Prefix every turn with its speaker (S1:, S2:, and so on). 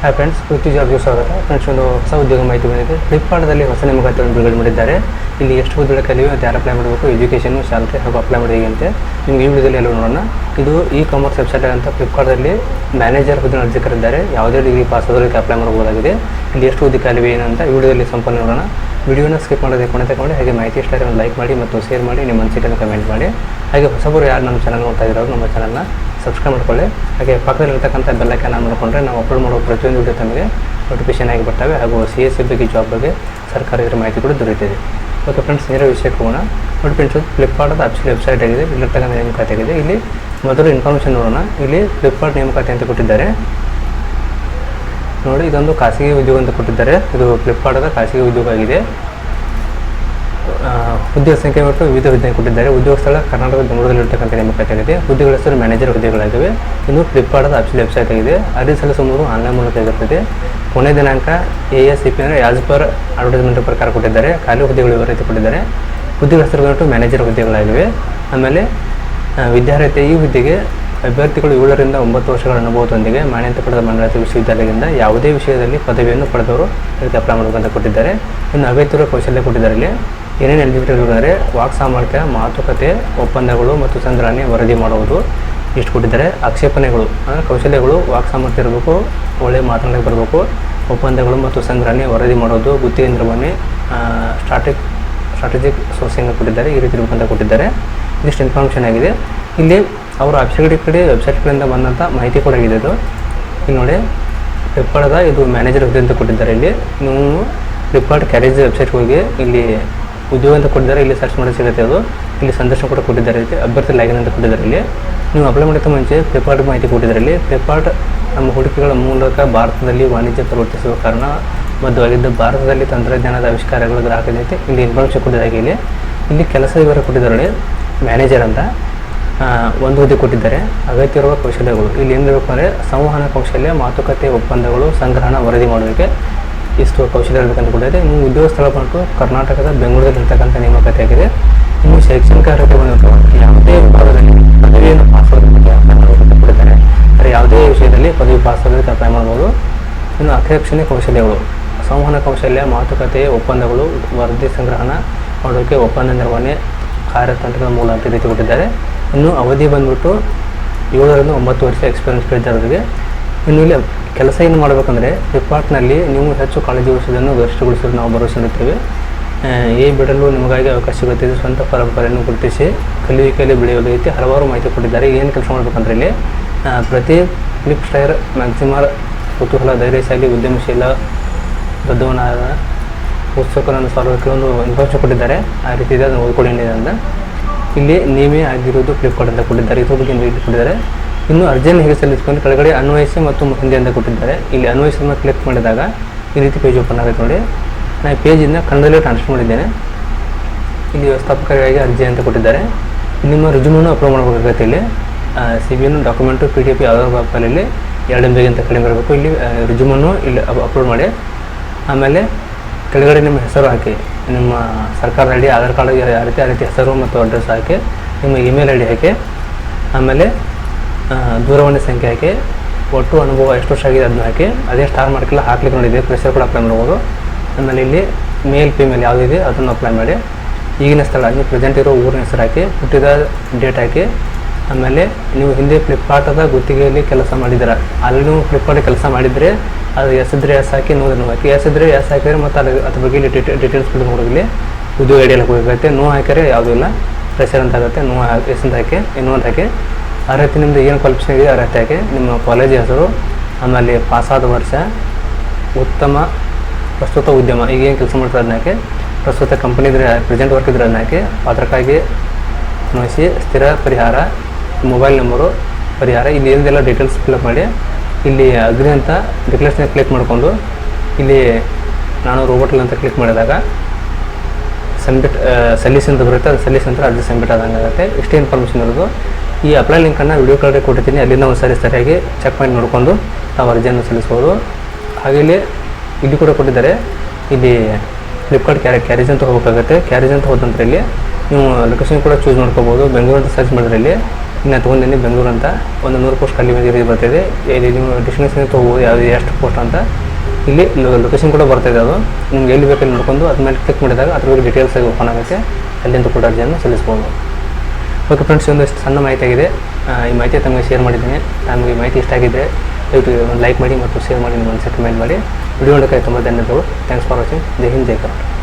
S1: Hi friends ಪೃಥ್ವಿ ಜಾಬ್ಗೆ ಸ್ವಾಗತ. Friends ಒಂದು ಹೊಸ ಉದ್ಯೋಗ ಮಾಹಿತಿ ಬಂದಿದೆ. ಫ್ಲಿಪ್ಕಾರ್ಟ್ದಲ್ಲಿ ಹೊಸ ನೇಮಕಾತಿಯನ್ನು ಬಿಡುಗಡೆ ಮಾಡಿದ್ದಾರೆ. ಇಲ್ಲಿ ಎಷ್ಟು ಹುದ್ದೆಗಳ ಕಲಿಯೋ ಅದು ಯಾರು ಅಪ್ಲೈ ಮಾಡಬೇಕು ಎಜುಕೇಷನು ಸ್ಯಾಲ್ರಿ ಹಾಗೂ ಅಪ್ಲೈ ಮಾಡೋದು ಹೇಗೆ ಅಂತೆ ನಿಮ್ಗೆ ಈ ವಿಡಿಯೋದಲ್ಲಿ ಎಲ್ಲ ನೋಡೋಣ. ಇದು ಇ ಕಾಮರ್ಸ್ ವೆಬ್ಸೈಟ್ ಅಂತ ಫ್ಲಿಪ್ಕಾರ್ಟ್ದಲ್ಲಿ ಮ್ಯಾನೇಜರ್ ಹುದ್ದೆ ಅರ್ಜಿ ಕರೆದಿದ್ದಾರೆ ಯಾವುದೇ ಡಿಗ್ರಿ ಪಾಸ್ ಆದವರಿಗೆ ಅಪ್ಲೈ ಮಾಡಬಹುದಾಗಿದೆ ಇಲ್ಲಿ ಎಷ್ಟು ಹುದ್ದೆ ಕಲಿವೆ ಏನಂತ ಈ ವಿಡಿಯೋದಲ್ಲಿ ಸಂಪೂರ್ಣ ನೋಡೋಣ. ವಿಡಿಯೋನ ಸ್ಕಿಪ್ ಮಾಡೋದೇ ಕೊನೆ ತಗೊಂಡು ಹಾಗೆ ಮಾಹಿತಿ ಇಷ್ಟ ಲೈಕ್ ಮಾಡಿ ಮತ್ತು ಶೇರ್ ಮಾಡಿ, ನಿಮ್ಮ ಅನಿಸಿಕೆಯನ್ನು ಕಮೆಂಟ್ ಮಾಡಿ. ಹಾಗೆ ಹೊಸಬರು ಯಾರು ನಮ್ಮ ಚಾನಲ್ ನೋಡ್ತಾ ಇರೋರು ನಮ್ಮ ಚಾನಲ್ನ ಸಬ್ಸ್ಕ್ರೈಬ್ ಮಾಡ್ಕೊಳ್ಳಿ. ಹಾಗೆ ಪಕ್ಕದಲ್ಲಿರ್ತಕ್ಕಂಥ ಬೆಲ್ಲೈಕನ್ ಆನ್ ಮಾಡಿಕೊಂಡ್ರೆ ನಾವು ಅಪ್ಲೋಡ್ ಮಾಡುವ ಪ್ರತಿಯೊಂದು ವಿಡಿಯೋ ತಮಗೆ ನೋಟಿಫಿಕೇಶನ್ ಆಗಿ ಬರ್ತವೆ ಹಾಗೂ ಸಿ ಎಸ್ ಸಿ ಬಗ್ಗೆ ಜಾಬ್ ಬಗ್ಗೆ ಸರ್ಕಾರ ಇದರ ಮಾಹಿತಿ ಕೂಡ ದೊರೆಯುತ್ತದೆ. ಓಕೆ ಫ್ರೆಂಡ್ಸ್ ನೇರ ವಿಷಯಕ್ಕೆ ಹೋಗೋಣ. ನೋಡಿ ಫ್ರೆಂಡ್ಸ್ ಫ್ಲಿಪ್ಕಾರ್ಟ್ ಆಪ್ಷನ್ ವೆಬ್ಸೈಟ್ ಆಗಿದೆ. ಇಲ್ಲಿರ್ತಕ್ಕಂಥ ನೇಮಕಾತಿ ಆಗಿದೆ. ಇಲ್ಲಿ ಮೊದಲು ಇನ್ಫಾರ್ಮೇಷನ್ ನೋಡೋಣ. ಇಲ್ಲಿ ಫ್ಲಿಪ್ಕಾರ್ಟ್ ನೇಮಕಾತಿ ಅಂತ ಕೊಟ್ಟಿದ್ದಾರೆ. ನೋಡಿ, ಇದೊಂದು ಖಾಸಗಿ ಉದ್ಯೋಗ ಅಂತ ಕೊಟ್ಟಿದ್ದಾರೆ. ಇದು ಫ್ಲಿಪ್ಕಾರ್ಟದ ಖಾಸಗಿ ಉದ್ಯೋಗ ಆಗಿದೆ. ಹುದ್ದೆಗಳ ಸಂಖ್ಯೆ ಮತ್ತು ವಿವಿಧ ಹುದ್ದೆ ಕೊಟ್ಟಿದ್ದಾರೆ. ಉದ್ಯೋಗ ಸ್ಥಳ ಕರ್ನಾಟಕದ ಬೆಂಗಳೂರಲ್ಲಿ ನೇಮಕಾತಿಯಾಗಿದೆ ಹುದ್ದೆಗಳ ಹೆಸರು ಮ್ಯಾನೇಜರ್ ಹುದ್ದೆಗಳಾಗಿವೆ ಇನ್ನು ಫ್ಲಿಪ್ಕಾರ್ಟ್ ಅಫಿಷಿಯಲ್ ವೆಬ್ಸೈಟ್ ಆಗಿದೆ. ಅರ್ಜಿ ಸಲ್ಲಿಸುವುದು ಆನ್ಲೈನ್ ಮೂಲಕ ಇರುತ್ತದೆ ಕೊನೆ ದಿನಾಂಕ ಎ ಎಸ್ ಸಿ ಪಿ ಅಂದರೆ ಆಸ್ ಪರ್ ಅಡ್ವರ್ಟೈಸ್ಮೆಂಟ್ ಪ್ರಕಾರ ಕೊಟ್ಟಿದ್ದಾರೆ. ಖಾಲಿ ಹುದ್ದೆಗಳು ವಿವರ ಕೊಟ್ಟಿದ್ದಾರೆ. ಹುದ್ದೆಗಳ ಹೆಸರು ಬಂದ್ಬಿಟ್ಟು ಮ್ಯಾನೇಜರ್ ಹುದ್ದೆಗಳಾಗಿವೆ. ಆಮೇಲೆ ವಿದ್ಯಾರ್ಥಿ ಈ ಹುದ್ದೆಗೆ ಅಭ್ಯರ್ಥಿಗಳು ಏಳರಿಂದ ಒಂಬತ್ತು ವರ್ಷಗಳ ಅನುಭವದೊಂದಿಗೆ ಮಾನ್ಯತೆ ಪಡೆದ ಮಂಡಳಾತಿ ವಿಶ್ವವಿದ್ಯಾಲಯದಿಂದ ಯಾವುದೇ ವಿಷಯದಲ್ಲಿ ಪದವಿಯನ್ನು ಪಡೆದವರು ಇದಕ್ಕೆ ಅಪ್ಲೈ ಮಾಡಬೇಕಂತ ಕೊಟ್ಟಿದ್ದಾರೆ. ಇನ್ನು ಅಭ್ಯರ್ಥಿಗಳ ಕೌಶಲ್ಯ ಕೊಟ್ಟಿದ್ದಾರೆ ಏನೇನು ಎಲಿಜಿಬಿಲಿಟಿ ಅಂದರೆ ವಾಕ್ ಸಾಮರ್ಥ್ಯ, ಮಾತುಕತೆ, ಒಪ್ಪಂದಗಳು ಮತ್ತು ಸಂಗ್ರಹಣೆ, ವರದಿ ಮಾಡುವುದು ಇಷ್ಟು ಕೊಟ್ಟಿದ್ದಾರೆ. ಆಕ್ಷೇಪಣೆಗಳು ಕೌಶಲ್ಯಗಳು, ವಾಕ್ ಸಾಮರ್ಥ್ಯ ಇರಬೇಕು ಒಳ್ಳೆಯ ಮಾತನಾಡಕ್ಕೆ ಬರಬೇಕು. ಒಪ್ಪಂದಗಳು ಮತ್ತು ಸಂಗ್ರಹಣೆ, ವರದಿ ಮಾಡೋದು ಗುತ್ತಿಗೆ ನಿರ್ವಹಣೆ ಸ್ಟ್ರಾಟಿಕ್ ಸ್ಟ್ರಾಟಜಿಕ್ ಸೋರ್ಸಿಂಗ್ ಕೊಟ್ಟಿದ್ದಾರೆ. ಈ ರೀತಿ ಇರಬೇಕಂತ ಕೊಟ್ಟಿದ್ದಾರೆ. ಇದಿಷ್ಟು ಇನ್ಫಾರ್ಮೇಷನ್ ಆಗಿದೆ. ಇಲ್ಲಿ ಅವರ ವೆಬ್ಸೈಟ್ ಕಡೆ ವೆಬ್ಸೈಟ್ಗಳಿಂದ ಬಂದಂಥ ಮಾಹಿತಿ ಕೂಡ ಆಗಿದೆ ಇದು ಇಲ್ಲಿ ನೋಡಿ ಫ್ಲಿಪ್ಕಾರ್ಟ್ದ ಇದು ಮ್ಯಾನೇಜರ್ ಅಂತ ಕೊಟ್ಟಿದ್ದಾರೆ ಇಲ್ಲಿ. ನೀವು ಫ್ಲಿಪ್ಕಾರ್ಟ್ ಕ್ಯಾರೇಜ್ ವೆಬ್ಸೈಟ್ಗೆ ಹೋಗಿ ಇಲ್ಲಿ ಉದ್ಯೋಗ ಅಂತ ಕೊಟ್ಟಿದ್ದಾರೆ, ಇಲ್ಲಿ ಸರ್ಚ್ ಮಾಡಿ ಸಿಗುತ್ತೆ ಅದು. ಇಲ್ಲಿ ಸಂದರ್ಶನ ಕೂಡ ಕೊಟ್ಟಿದ್ದಾರೆ ಅಭ್ಯರ್ಥಿ ಲಾಗಿನ್ ಅಂತ ಕೊಟ್ಟಿದ್ದಾರೆ ಇಲ್ಲಿ. ನೀವು ಅಪ್ಲೈ ಮಾಡಿದ ಮುಂಚೆ ಫ್ಲಿಪ್ಕಾರ್ಟ್ ಮಾಹಿತಿ ಕೊಟ್ಟಿದ್ದಾರೆ ಇಲ್ಲಿ. ಫ್ಲಿಪ್ಕಾರ್ಟ್ ನಮ್ಮ ಹೂಡಿಕೆಗಳ ಮೂಲಕ ಭಾರತದಲ್ಲಿ ವಾಣಿಜ್ಯ ಪ್ರವರ್ತಿಸುವ ಕಾರಣ ಬದ್ಧವಾಗಿದ್ದು ಭಾರತದಲ್ಲಿ ತಂತ್ರಜ್ಞಾನದ ಆವಿಷ್ಕಾರಗಳು ಗ್ರಾಹಕ ಇಲ್ಲಿ ಇನ್ಫಾರ್ಮೇಷನ್ ಕೊಟ್ಟಿದ್ದಾರೆ ಇಲ್ಲಿ. ಇಲ್ಲಿ ಕೆಲಸ ವಿವರ ಕೊಟ್ಟಿದ್ದಾರೆ ಮ್ಯಾನೇಜರ್ ಅಂತ. ಒಂದು ಹುದ್ದೆ ಕೊಟ್ಟಿದ್ದಾರೆ. ಅಗತ್ಯವಿರುವ ಕೌಶಲ್ಯಗಳು. ಇಲ್ಲಿ ಏನಿರಬೇಕು ಅಂದರೆ, ಸಂವಹನ ಕೌಶಲ್ಯ, ಮಾತುಕತೆ ಒಪ್ಪಂದಗಳು, ಸಂಗ್ರಹಣ ವರದಿ ಮಾಡುವಿಕೆ. ಇಷ್ಟು ಕೌಶಲ್ಯ ಇರಬೇಕಂತ ಇದೆ ಇನ್ನು ಉದ್ಯೋಗ ಸ್ಥಳ ಬಂದು ಕರ್ನಾಟಕದ ಬೆಂಗಳೂರಲ್ಲಿ ಇರ್ತಕ್ಕಂಥ ಆಗಿದೆ ಇನ್ನು ಶೈಕ್ಷಣಿಕ ಅರ್ಹತೆ ಬಂದಿತ್ತು ಯಾವುದೇ ವಿಭಾಗದಲ್ಲಿ ಪದವಿಯನ್ನು ಪಾಸ್ ಆಗೋದಕ್ಕೆ ಕೊಟ್ಟಿದ್ದಾರೆ ಅಂದರೆ ಯಾವುದೇ ವಿಷಯದಲ್ಲಿ ಪದವಿ ಪಾಸ್ ಆಗೋದಕ್ಕೆ ಅಪ್ಲೈ ಮಾಡ್ಬೋದು ಇನ್ನು ಅಕ್ಷರಕ್ಷಣೆ ಕೌಶಲ್ಯಗಳು, ಸಂವಹನ ಕೌಶಲ್ಯ, ಮಾತುಕತೆ, ಒಪ್ಪಂದಗಳು, ವರದಿ ಸಂಗ್ರಹಣ ಮಾಡೋಕ್ಕೆ ಒಪ್ಪಂದ ನಿರ್ವಹಣೆ ಕಾರ್ಯತಂತ್ರದ ಮೂಲ ಅಂತ ರೀತಿ ಕೊಟ್ಟಿದ್ದಾರೆ. ಇನ್ನು ಅವಧಿ ಬಂದ್ಬಿಟ್ಟು ಏಳರಿಂದ ಒಂಬತ್ತು ವರ್ಷ ಎಕ್ಸ್ಪೀರಿಯನ್ಸ್ ಇದ್ದವರಿಗೆ ಇನ್ನು ಇಲ್ಲಿ ಕೆಲಸ ಏನು ಮಾಡಬೇಕಂದ್ರೆ ಫ್ಲಿಪ್ಕಾರ್ಟ್ನಲ್ಲಿ ನೀವು ಹೆಚ್ಚು ಕಾಳಜಿ ವಹಿಸುವುದನ್ನು ಗರಿಷ್ಠಗೊಳಿಸಲು ನಾವು ಭರವಸೆ ನೀಡುತ್ತೇವೆ. ಈ ಬಿಡಲು ನಿಮಗಾಗಿ ಅವಕಾಶ ಸಿಗುತ್ತಿದೆ. ಸ್ವಂತ ಪರಂಪರೆಯನ್ನು ಗುರುತಿಸಿ ಕಲಿಯುವಿಕೆಯಲ್ಲಿ ಬೆಳೆಯುವ ರೀತಿ ಹಲವಾರು ಮಾಹಿತಿ ಕೊಟ್ಟಿದ್ದಾರೆ. ಏನು ಕೆಲಸ ಮಾಡಬೇಕಂದ್ರೆ ಇಲ್ಲಿ ಪ್ರತಿ ಫ್ಲಿಪ್ ಸ್ಟೈರ್ ಮ್ಯಾಕ್ಸಿಮರ್ ಕುತೂಹಲ, ಧೈರ್ಯಶಾಲಿ, ಉದ್ಯಮಶೀಲ, ಬದ್ಧವನಾದ ಪುಸ್ತಕರನ್ನು ಸಾರ್ವಜನಿಕ ಒಂದು ಇನ್ಫಾರ್ಮೇಷನ್ ಕೊಟ್ಟಿದ್ದಾರೆ. ಆ ರೀತಿ ಇದೆ, ಅದನ್ನು ಓದ್ಕೊಳ್ಳಿ ಅಂತ. ಇಲ್ಲಿ ನೀವೇ ಆಗಿರೋದು ಫ್ಲಿಪ್ಕಾರ್ಟ್ ಅಂತ ಕೊಟ್ಟಿದ್ದಾರೆ. ಇದ್ರ ಬಗ್ಗೆ ಕೊಟ್ಟಿದ್ದಾರೆ ಇನ್ನು ಅರ್ಜಿಯನ್ನು ಹೇಗೆ ಸಲ್ಲಿಸ್ಕೊಂಡು ಕೆಳಗಡೆ ಅನ್ವಯಿಸಿ ಮತ್ತು ಹಿಂದೆ ಅಂತ ಕೊಟ್ಟಿದ್ದಾರೆ. ಇಲ್ಲಿ ಅನ್ವಯಿಸನ್ನು ಕ್ಲಿಕ್ ಮಾಡಿದಾಗ ಈ ರೀತಿ ಪೇಜ್ ಓಪನ್ ಆಗುತ್ತೆ ನೋಡಿ. ನಾನು ಪೇಜಿಂದ ಕನ್ನಡದಲ್ಲೇ ಟ್ರಾನ್ಸ್ಫರ್ ಮಾಡಿದ್ದೇನೆ. ಇಲ್ಲಿ ವ್ಯವಸ್ಥಾಪಕರಿಗಾಗಿ ಅರ್ಜಿ ಅಂತ ಕೊಟ್ಟಿದ್ದಾರೆ. ನಿಮ್ಮ ರಿಜ್ಯೂಮನ್ನು ಅಪ್ಲೋಡ್ ಮಾಡಬೇಕಾಗುತ್ತೆ ಇಲ್ಲಿ. ಸಿ ಬಿ ಎನ್ನು ಡಾಕ್ಯುಮೆಂಟು ಪಿ ಡಿ ಎಫ್ ಯಾವುದೋ ಫೈಲಲ್ಲಿ ಎರಡು ಅಂತ ಕಡಿಮೆ ಬರಬೇಕು ಇಲ್ಲಿ ರುಜುಮನ್ನು ಇಲ್ಲಿ ಅಪ್ಲೋಡ್ ಮಾಡಿ. ಆಮೇಲೆ ಕೆಳಗಡೆ ನಿಮ್ಮ ಹೆಸರು ಹಾಕಿ, ನಿಮ್ಮ ಸರ್ಕಾರದ ಐ ಡಿ ಆಧಾರ್ ಕಾರ್ಡ್, ಯಾವ ರೀತಿ, ಆ ರೀತಿ ಹೆಸರು ಮತ್ತು ಅಡ್ರೆಸ್ ಹಾಕಿ, ನಿಮ್ಮ ಇಮೇಲ್ ಐ ಡಿ ಹಾಕಿ, ಆಮೇಲೆ ದೂರವಾಣಿ ಸಂಖ್ಯೆ ಹಾಕಿ, ಒಟ್ಟು ಅನುಭವ ಎಷ್ಟು ವರ್ಷ ಆಗಿದೆ ಅದನ್ನ ಹಾಕಿ, ಅದೇ ಸ್ಟಾರ್ ಮಾರ್ಕೆಲ್ಲ ಹಾಕ್ಲಿಕ್ಕೆ ನೋಡಿದೆ ಪ್ರೆಷರ್ ಕೂಡ ಅಪ್ಲೈ ಮಾಡ್ಬೋದು. ಆಮೇಲೆ ಇಲ್ಲಿ ಮೇಲ್ ಫಿಮೇಲ್ ಯಾವುದಿದೆ ಅದನ್ನು ಅಪ್ಲೈ ಮಾಡಿ, ಈಗಿನ ಸ್ಥಳ, ನೀವು ಪ್ರೆಸೆಂಟ್ ಇರೋ ಊರಿನ ಹೆಸರು ಹಾಕಿ, ಹುಟ್ಟಿದ ಡೇಟ್ ಹಾಕಿ, ಆಮೇಲೆ ನೀವು ಹಿಂದೆ ಫ್ಲಿಪ್ಕಾರ್ಟದ ಗುತ್ತಿಗೆಯಲ್ಲಿ ಕೆಲಸ ಮಾಡಿದ್ದೀರ, ಅಲ್ಲಿ ನೀವು ಫ್ಲಿಪ್ಕಾರ್ಟ್ ಕೆಲಸ ಮಾಡಿದರೆ, ಅದು ಎಸಿದ್ರೆ ಎಸ್ ಹಾಕಿ ನೋವು ಹಾಕಿ ಎಸಿದ್ರೆ ಎಸ್ ಹಾಕಿದ್ರೆ ಮತ್ತು ಅದ್ರ ಅದ್ರ ಬಗ್ಗೆ ಇಲ್ಲಿ ಡೀಟೇಲ್ಸ್ ಕೂಡ ನೋಡೋದಿಲ್ಲ ಉದ್ಯೋಗ ಐಡಿಯಲ್ಲಿ ಹೋಗುತ್ತೆ. ನೋ ಹಾಕಿದ್ರೆ ಯಾವುದೂ ಇಲ್ಲ ಪ್ರೆಷರ್ ಅಂತ ಆಗುತ್ತೆ ನೋ ಎಸ್ ಅಂತ ಹಾಕಿ ಇನ್ನೊಂದು ಹಾಕಿ ಅರ್ಹತೆ ನಿಮ್ಮದು ಏನು ಕ್ವಾಲಿಫಿಕೇಷನ್ ಇದೆ ಅರ್ಹತೆಗೆ ನಿಮ್ಮ ಕಾಲೇಜ್ ಹೆಸರು, ಆಮೇಲೆ ಪಾಸಾದ ವರ್ಷ ಉತ್ತಮ ಪ್ರಸ್ತುತ ಉದ್ಯಮ, ಈಗ ಏನು ಕೆಲಸ ಮಾಡ್ತಾರೆ ಅದನ್ನಕ್ಕೆ ಪ್ರಸ್ತುತ ಕಂಪನಿ ಇದ್ರೆ ಪ್ರೆಸೆಂಟ್ ವರ್ಕ್ ಇದ್ರೆ ಅದನ್ನಕ್ಕೆ ಅದಕ್ಕಾಗಿ ಅನ್ವಯಿಸಿ, ಸ್ಥಿರ ಪರಿಹಾರ ಮೊಬೈಲ್ ನಂಬರು ಪರಿಹಾರ, ಇಲ್ಲಿ ಏನಿದೆಲ್ಲ ಡೀಟೇಲ್ಸ್ ಫಿಲಪ್ ಮಾಡಿ, ಇಲ್ಲಿ ಅಗ್ರಿ ಅಂತ ಡಿಕ್ಲೇಷನ್ ಕ್ಲಿಕ್ ಮಾಡಿಕೊಂಡು, ಇಲ್ಲಿ ನಾನು ರೋಬೋಟಲ್ ಅಂತ ಕ್ಲಿಕ್ ಮಾಡಿದಾಗ ಸಬ್ಮಿಟ್ ಸಲ್ಲಿಸ್ ಅಂತ ಬರುತ್ತೆ, ಅದು ಸಲ್ಲಿಸ್ ಅಂತ ಅರ್ಜಿ ಸಬ್ಮಿಟ್ ಆದಂಗೆ ಆಗುತ್ತೆ ಇಷ್ಟೇ ಇನ್ಫಾರ್ಮೇಷನ್ ಇರೋದು. ಈ ಅಪ್ಲೈ ಲಿಂಕನ್ನು ವಿಡಿಯೋ ಕಾರ್ಡ್ ಕೊಟ್ಟಿದ್ದೀನಿ. ಅಲ್ಲಿಂದ ಒಂದು ಸಾರಿ ಸರಿಯಾಗಿ ಚೆಕ್ ಮಾಡಿ ನೋಡಿಕೊಂಡು ತಾವು ಅರ್ಜಿಯನ್ನು ಸಲ್ಲಿಸ್ಬೋದು. ಹಾಗೆ ಇಲ್ಲಿ ಇಲ್ಲಿ ಕೂಡ ಕೊಟ್ಟಿದ್ದಾರೆ. ಇಲ್ಲಿ ಫ್ಲಿಪ್ಕಾರ್ಟ್ ಕ್ಯಾರೆ ಕ್ಯಾರೇಜ್ ಅಂತ ಹೋಗಬೇಕಾಗುತ್ತೆ. ಕ್ಯಾರೇಜ್ ಅಂತ ಹೋದ ನಂತರ ಇಲ್ಲಿ ನೀವು ಲೊಕೇಶನ್ ಕೂಡ ಚೂಸ್ ಮಾಡ್ಕೋಬೋದು. ಬೆಂಗಳೂರು ಅಂತ ಸರ್ಚ್ ಮಾಡಿದ್ರೆ ಇಲ್ಲಿ ಇನ್ನು ತೊಗೊಂಡಿನಿ ಬೆಂಗಳೂರು ಅಂತ ಒಂದು ನೂರು ಪೋಸ್ಟ್ ಅಲ್ಲಿ ಮೇಲೆ ಬರ್ತಿದೆ. ಇಲ್ಲಿ ನೀವು ಡಿಸ್ಟಿನೇಷನ್ ತೊಗೋಬೋದು ಯಾವುದು, ಎಷ್ಟು ಪೋಸ್ಟ್ ಅಂತ. ಇಲ್ಲಿ ಲೊಕೇಶನ್ ಕೂಡ ಬರ್ತಾಯಿದೆ ಅದು. ನಿಮ್ಗೆ ಎಲ್ಲಿ ಬೇಕಲ್ಲಿ ನೋಡ್ಕೊಂಡು ಅದ್ರ ಮೇಲೆ ಕ್ಲಿಕ್ ಮಾಡಿದಾಗ ಅದ್ರ ಬಗ್ಗೆ ಡೀಟೇಲ್ಸ್ ಓಪನ್ ಆಗುತ್ತೆ. ಅಲ್ಲಿಂದ ಕೂಡ ಅರ್ಜಿಯನ್ನು ಸಲ್ಲಿಸ್ಬೋದು. ಓಕೆ ಫ್ರೆಂಡ್ಸ್ ಒಂದಷ್ಟು ಸಣ್ಣ ಮಾಹಿತಿ ಆಗಿದೆ ಈ ಮಾಹಿತಿ ತಮಗೆ ಶೇರ್ ಮಾಡಿದ್ದೀನಿ. ತಮಗೆ ಮಾಹಿತಿ ಇಷ್ಟ ಆಗಿದ್ದರೆ ದಯವಿಟ್ಟು ಒಂದು ಲೈಕ್ ಮಾಡಿ ಮತ್ತು ಶೇರ್ ಮಾಡಿ ಒಂದು ಕಮೆಂಟ್ ಮಾಡಿ. ವಿಡಿಯೋ ನೋಡೋಕ್ಕೆ ತುಂಬ ಧನ್ಯವಾದಗಳು. Thanks for watching Jai Hind, Jai Karnataka.